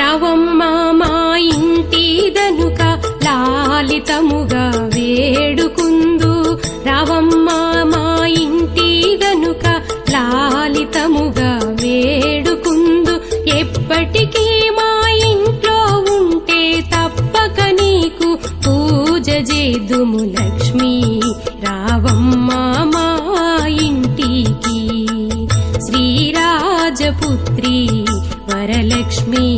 రావమ్మ మా ఇంటి దనుక లాలితముగా వేడుకుందు. రావమ్మ మా ఇంటి దనుక లాలితముగా వేడుకుందు. ఎప్పటికీ మా ఇంట్లో ఉంటే తప్పక నీకు పూజ చేదుము లక్ష్మి. రావమ్మ మా ఇంటికి శ్రీరాజపుత్రి వరలక్ష్మి.